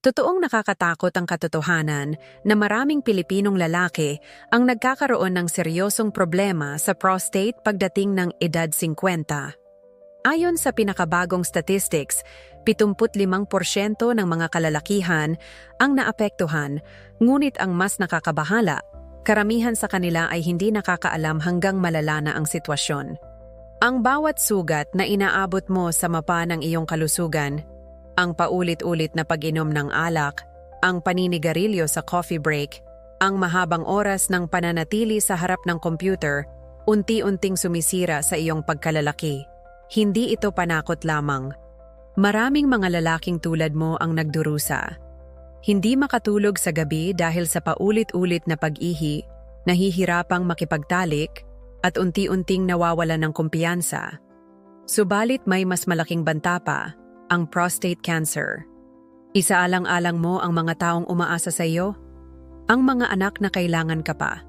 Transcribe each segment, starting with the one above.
Totoong nakakatakot ang katotohanan na maraming Pilipinong lalaki ang nagkakaroon ng seryosong problema sa prostate pagdating ng edad 50. Ayon sa pinakabagong statistics, 75% ng mga kalalakihan ang naapektuhan, ngunit ang mas nakakabahala, karamihan sa kanila ay hindi nakakaalam hanggang malala na ang sitwasyon. Ang bawat sugat na inaabot mo sa mapa ng iyong kalusugan ang paulit-ulit na pag-inom ng alak, ang paninigarilyo sa coffee break, ang mahabang oras ng pananatili sa harap ng computer, unti-unting sumisira sa iyong pagkalalaki. Hindi ito panakot lamang. Maraming mga lalaking tulad mo ang nagdurusa. Hindi makatulog sa gabi dahil sa paulit-ulit na pag-ihi, nahihirapang makipagtalik, at unti-unting nawawala ng kumpiyansa. Subalit may mas malaking banta pa, ang prostate cancer. Isaalang-alang mo ang mga taong umaasa sa iyo, ang mga anak na kailangan ka pa,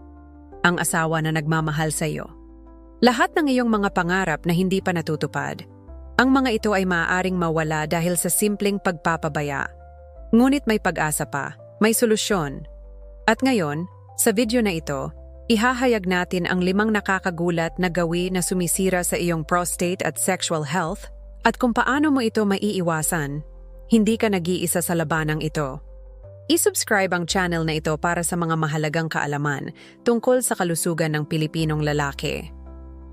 ang asawa na nagmamahal sa iyo. Lahat ng iyong mga pangarap na hindi pa natutupad, ang mga ito ay maaaring mawala dahil sa simpleng pagpapabaya. Ngunit may pag-asa pa, may solusyon. At ngayon, sa video na ito, ihahayag natin ang limang nakakagulat na gawi na sumisira sa iyong prostate at sexual health at kung paano mo ito maiiwasan, hindi ka nag-iisa sa labanang ito. I-subscribe ang channel na ito para sa mga mahalagang kaalaman tungkol sa kalusugan ng Pilipinong lalaki.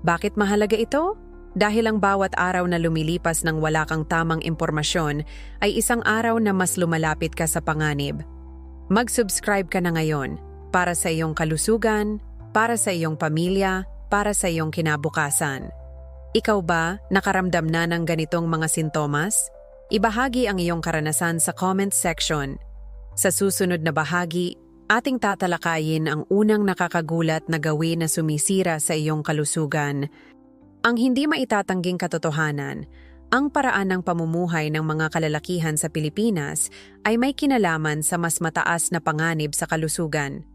Bakit mahalaga ito? Dahil ang bawat araw na lumilipas ng wala kang tamang impormasyon ay isang araw na mas lumalapit ka sa panganib. Mag-subscribe ka na ngayon para sa iyong kalusugan, para sa iyong pamilya, para sa iyong kinabukasan. Ikaw ba nakaramdam na ng ganitong mga sintomas? Ibahagi ang iyong karanasan sa comment section. Sa susunod na bahagi, ating tatalakayin ang unang nakakagulat na gawin na sumisira sa iyong kalusugan. Ang hindi maitatangging katotohanan, ang paraan ng pamumuhay ng mga kalalakihan sa Pilipinas ay may kinalaman sa mas mataas na panganib sa kalusugan.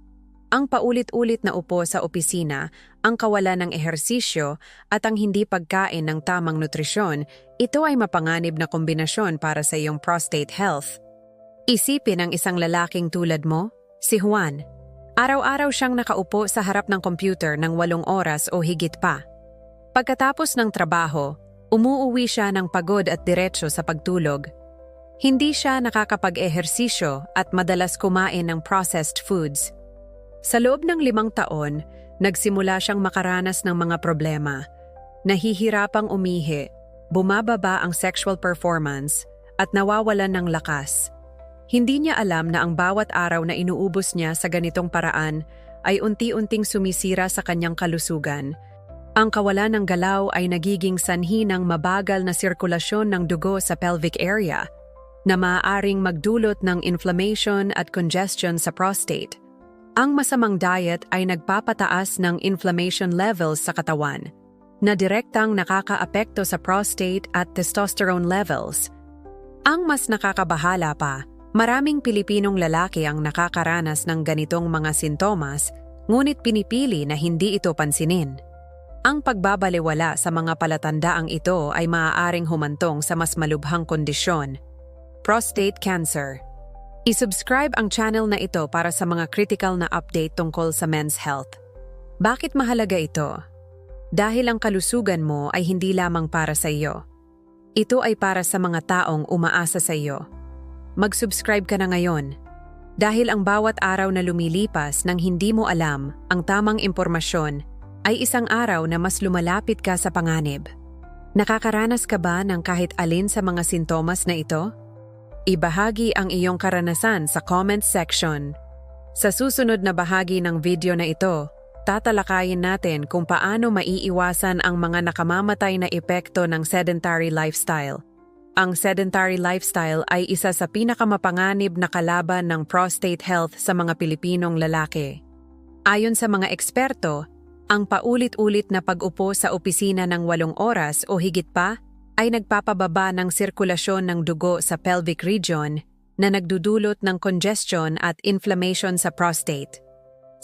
Ang paulit-ulit na upo sa opisina, ang kawalan ng ehersisyo at ang hindi pagkain ng tamang nutrisyon, ito ay mapanganib na kombinasyon para sa iyong prostate health. Isipin ang isang lalaking tulad mo, si Juan. Araw-araw siyang nakaupo sa harap ng computer ng walong oras o higit pa. Pagkatapos ng trabaho, umuuwi siya ng pagod at diretsyo sa pagtulog. Hindi siya nakakapag-ehersisyo at madalas kumain ng processed foods. Sa loob ng limang taon, nagsimula siyang makaranas ng mga problema. Nahihirapang umihi, bumababa ang sexual performance, at nawawalan ng lakas. Hindi niya alam na ang bawat araw na inuubos niya sa ganitong paraan ay unti-unting sumisira sa kanyang kalusugan. Ang kawalan ng galaw ay nagiging sanhi ng mabagal na sirkulasyon ng dugo sa pelvic area na maaaring magdulot ng inflammation at congestion sa prostate. Ang masamang diet ay nagpapataas ng inflammation levels sa katawan, na direktang nakakaapekto sa prostate at testosterone levels. Ang mas nakakabahala pa, maraming Pilipinong lalaki ang nakakaranas ng ganitong mga sintomas, ngunit pinipili na hindi ito pansinin. Ang pagbabaliwala sa mga palatandaang ito ay maaaring humantong sa mas malubhang kondisyon. Prostate cancer I-subscribe ang channel na ito para sa mga critical na update tungkol sa men's health. Bakit mahalaga ito? Dahil ang kalusugan mo ay hindi lamang para sa iyo. Ito ay para sa mga taong umaasa sa iyo. Mag-subscribe ka na ngayon. Dahil ang bawat araw na lumilipas nang hindi mo alam ang tamang impormasyon ay isang araw na mas lumalapit ka sa panganib. Nakakaranas ka ba ng kahit alin sa mga sintomas na ito? Ibahagi ang iyong karanasan sa comment section. Sa susunod na bahagi ng video na ito, tatalakayin natin kung paano maiiwasan ang mga nakamamatay na epekto ng sedentary lifestyle. Ang sedentary lifestyle ay isa sa pinakamapanganib na kalaban ng prostate health sa mga Pilipinong lalaki. Ayon sa mga eksperto, ang paulit-ulit na pag-upo sa opisina ng walong oras o higit pa ay nagpapababa ng sirkulasyon ng dugo sa pelvic region na nagdudulot ng congestion at inflammation sa prostate.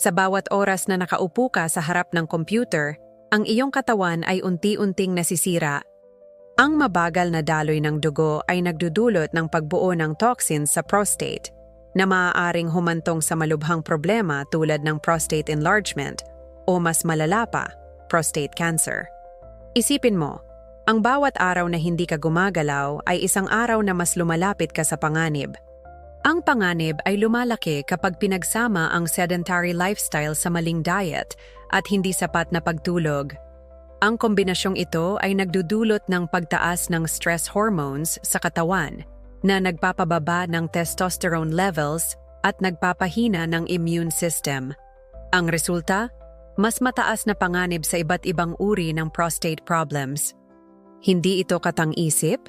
Sa bawat oras na nakaupo ka sa harap ng computer, ang iyong katawan ay unti-unting nasisira. Ang mabagal na daloy ng dugo ay nagdudulot ng pagbuo ng toxins sa prostate na maaaring humantong sa malubhang problema tulad ng prostate enlargement o mas malala pa, prostate cancer. Isipin mo, ang bawat araw na hindi ka gumagalaw ay isang araw na mas lumalapit ka sa panganib. Ang panganib ay lumalaki kapag pinagsama ang sedentary lifestyle sa maling diet at hindi sapat na pagtulog ang kombinasyong ito ay nagdudulot ng pagtaas ng stress hormones sa katawan na nagpapababa ng testosterone levels at nagpapahina ng immune system. Ang resulta, mas mataas na panganib sa iba't ibang uri ng prostate problems. Hindi ito katang-isip?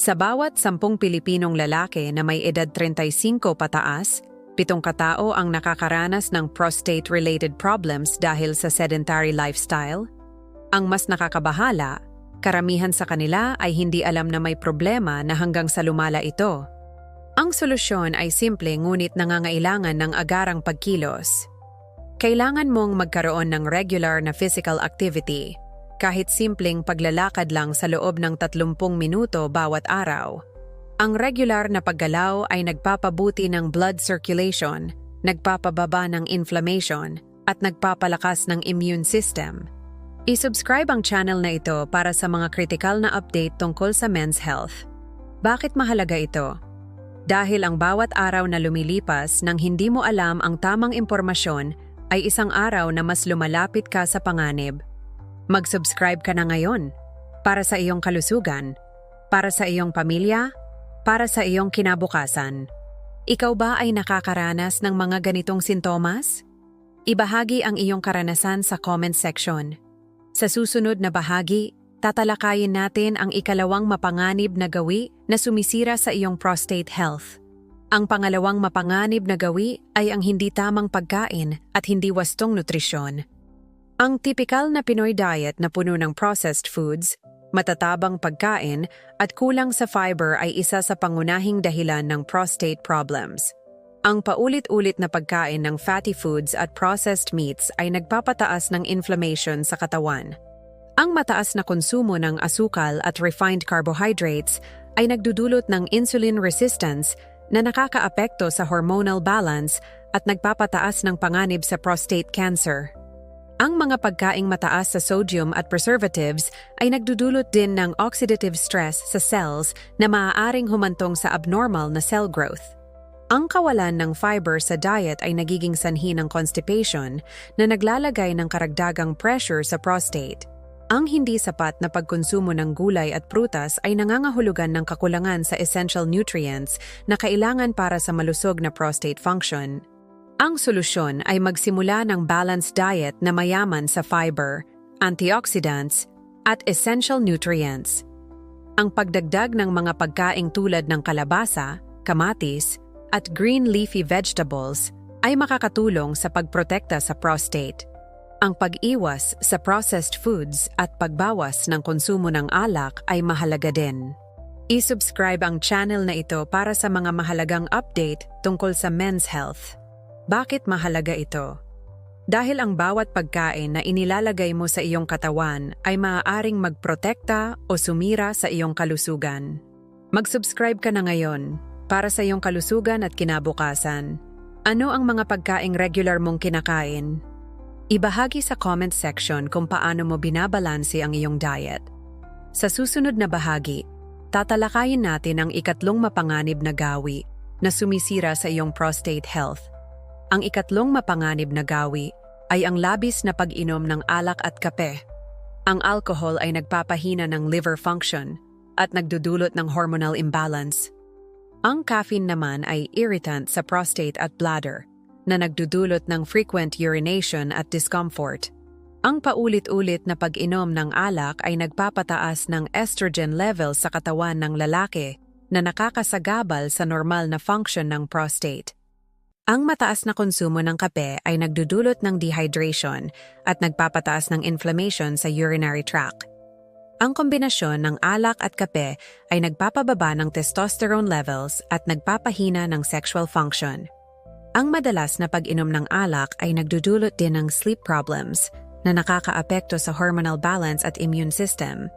Sa bawat sampung Pilipinong lalaki na may edad 35 pataas, pitong katao ang nakakaranas ng prostate-related problems dahil sa sedentary lifestyle, ang mas nakakabahala, karamihan sa kanila ay hindi alam na may problema na hanggang sa lumala ito. Ang solusyon ay simple ngunit nangangailangan ng agarang pagkilos. Kailangan mong magkaroon ng regular na physical activity, kahit simpleng paglalakad lang sa loob ng 30 minuto bawat araw. Ang regular na paggalaw ay nagpapabuti ng blood circulation, nagpapababa ng inflammation, at nagpapalakas ng immune system. I-subscribe ang channel na ito para sa mga critical na update tungkol sa men's health. Bakit mahalaga ito? Dahil ang bawat araw na lumilipas nang hindi mo alam ang tamang impormasyon ay isang araw na mas lumalapit ka sa panganib. Mag-subscribe ka na ngayon para sa iyong kalusugan, para sa iyong pamilya, para sa iyong kinabukasan. Ikaw ba ay nakakaranas ng mga ganitong sintomas? Ibahagi ang iyong karanasan sa comment section. Sa susunod na bahagi, tatalakayin natin ang ikalawang mapanganib na gawi na sumisira sa iyong prostate health. Ang pangalawang mapanganib na gawi ay ang hindi tamang pagkain at hindi wastong nutrisyon. Ang typical na Pinoy diet na puno ng processed foods, matatabang pagkain at kulang sa fiber ay isa sa pangunahing dahilan ng prostate problems. Ang paulit-ulit na pagkain ng fatty foods at processed meats ay nagpapataas ng inflammation sa katawan. Ang mataas na konsumo ng asukal at refined carbohydrates ay nagdudulot ng insulin resistance na nakakaapekto sa hormonal balance at nagpapataas ng panganib sa prostate cancer. Ang mga pagkaing mataas sa sodium at preservatives ay nagdudulot din ng oxidative stress sa cells na maaaring humantong sa abnormal na cell growth. Ang kawalan ng fiber sa diet ay nagiging sanhi ng constipation na naglalagay ng karagdagang pressure sa prostate. Ang hindi sapat na pagkonsumo ng gulay at prutas ay nangangahulugan ng kakulangan sa essential nutrients na kailangan para sa malusog na prostate function. Ang solusyon ay magsimula ng balanced diet na mayaman sa fiber, antioxidants, at essential nutrients. Ang pagdagdag ng mga pagkaing tulad ng kalabasa, kamatis, at green leafy vegetables ay makakatulong sa pagprotekta sa prostate. Ang pag-iwas sa processed foods at pagbawas ng konsumo ng alak ay mahalaga din. I-subscribe ang channel na ito para sa mga mahalagang update tungkol sa men's health. Bakit mahalaga ito? Dahil ang bawat pagkain na inilalagay mo sa iyong katawan ay maaaring magprotekta o sumira sa iyong kalusugan. Mag-subscribe ka na ngayon para sa iyong kalusugan at kinabukasan. Ano ang mga pagkaing regular mong kinakain? Ibahagi sa comment section kung paano mo binabalanse ang iyong diet. Sa susunod na bahagi, tatalakayin natin ang ikatlong mapanganib na gawi na sumisira sa iyong prostate health. Ang ikatlong mapanganib na gawi ay ang labis na pag-inom ng alak at kape. Ang alcohol ay nagpapahina ng liver function at nagdudulot ng hormonal imbalance ang caffeine naman ay irritant sa prostate at bladder na nagdudulot ng frequent urination at discomfort. Ang paulit-ulit na pag-inom ng alak ay nagpapataas ng estrogen level sa katawan ng lalaki na nakakasagabal sa normal na function ng prostate. Ang mataas na konsumo ng kape ay nagdudulot ng dehydration at nagpapataas ng inflammation sa urinary tract. Ang kombinasyon ng alak at kape ay nagpapababa ng testosterone levels at nagpapahina ng sexual function. Ang madalas na pag-inom ng alak ay nagdudulot din ng sleep problems na nakakaapekto sa hormonal balance at immune system.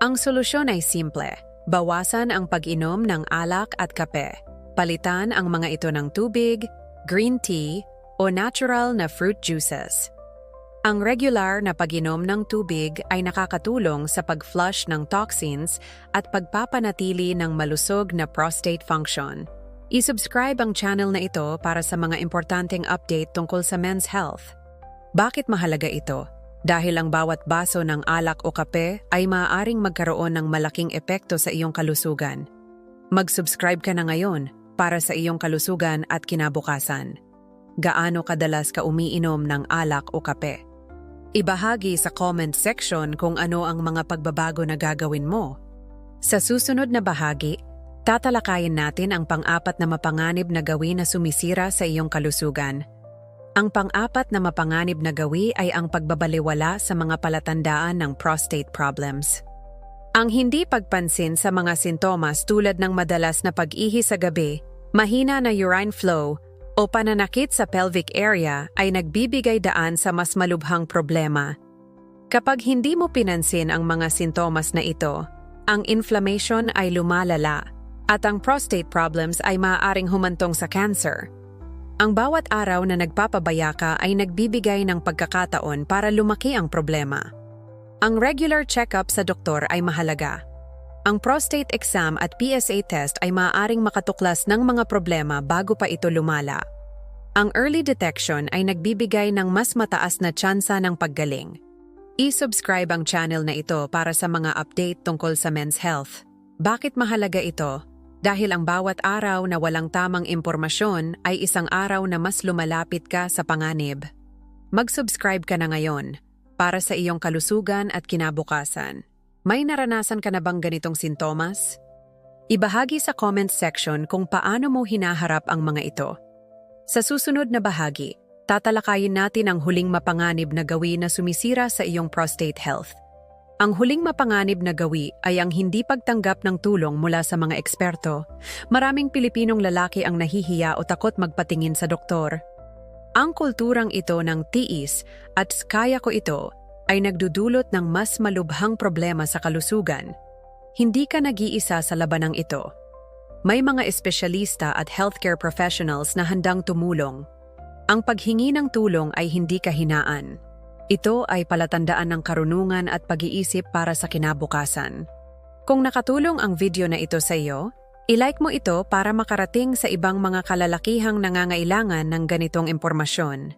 Ang solusyon ay simple. Bawasan ang pag-inom ng alak at kape. Palitan ang mga ito ng tubig, green tea, o natural na fruit juices. Ang regular na pag-inom ng tubig ay nakakatulong sa pag-flush ng toxins at pagpapanatili ng malusog na prostate function. I-subscribe ang channel na ito para sa mga importanteng update tungkol sa men's health. Bakit mahalaga ito? Dahil ang bawat baso ng alak o kape ay maaaring magkaroon ng malaking epekto sa iyong kalusugan. Mag-subscribe ka na ngayon para sa iyong kalusugan at kinabukasan. Gaano kadalas ka umiinom ng alak o kape? Ibahagi sa comment section kung ano ang mga pagbabago na gagawin mo. Sa susunod na bahagi, tatalakayin natin ang pang-apat na mapanganib na gawin na sumisira sa iyong kalusugan. Ang pang-apat na mapanganib na gawi ay ang pagbabaliwala sa mga palatandaan ng prostate problems. Ang hindi pagpansin sa mga sintomas tulad ng madalas na pag-ihi sa gabi, mahina na urine flow, o pananakit sa pelvic area ay nagbibigay daan sa mas malubhang problema. Kapag hindi mo pinansin ang mga sintomas na ito, ang inflammation ay lumalala at ang prostate problems ay maaaring humantong sa cancer. Ang bawat araw na nagpapabaya ka ay nagbibigay ng pagkakataon para lumaki ang problema. Ang regular check-up sa doktor ay mahalaga. Ang prostate exam at PSA test ay maaaring makatuklas ng mga problema bago pa ito lumala. Ang early detection ay nagbibigay ng mas mataas na tsansa ng paggaling. I-subscribe ang channel na ito para sa mga update tungkol sa men's health. Bakit mahalaga ito? Dahil ang bawat araw na walang tamang impormasyon ay isang araw na mas lumalapit ka sa panganib. Mag-subscribe ka na ngayon para sa iyong kalusugan at kinabukasan. May naranasan ka na bang ganitong sintomas? Ibahagi sa comment section kung paano mo hinaharap ang mga ito. Sa susunod na bahagi, tatalakayin natin ang huling mapanganib na gawi na sumisira sa iyong prostate health. Ang huling mapanganib na gawi ay ang hindi pagtanggap ng tulong mula sa mga eksperto. Maraming Pilipinong lalaki ang nahihiya o takot magpatingin sa doktor. Ang kulturang ito ng tiis at kaya ko ito ay nagdudulot ng mas malubhang problema sa kalusugan. Hindi ka nag-iisa sa labanang ito. May mga espesyalista at healthcare professionals na handang tumulong. Ang paghingi ng tulong ay hindi kahinaan. Ito ay palatandaan ng karunungan at pag-iisip para sa kinabukasan. Kung nakatulong ang video na ito sa iyo, ilike mo ito para makarating sa ibang mga kalalakihang nangangailangan ng ganitong impormasyon.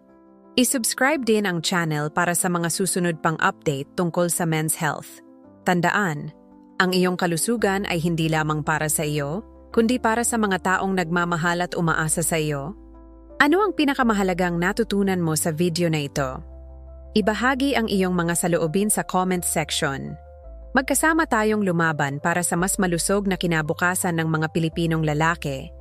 I-subscribe din ang channel para sa mga susunod pang update tungkol sa men's health. Tandaan, ang iyong kalusugan ay hindi lamang para sa iyo, kundi para sa mga taong nagmamahal at umaasa sa iyo. Ano ang pinakamahalagang natutunan mo sa video na ito? Ibahagi ang iyong mga saloobin sa comment section. Magkasama tayong lumaban para sa mas malusog na kinabukasan ng mga Pilipinong lalaki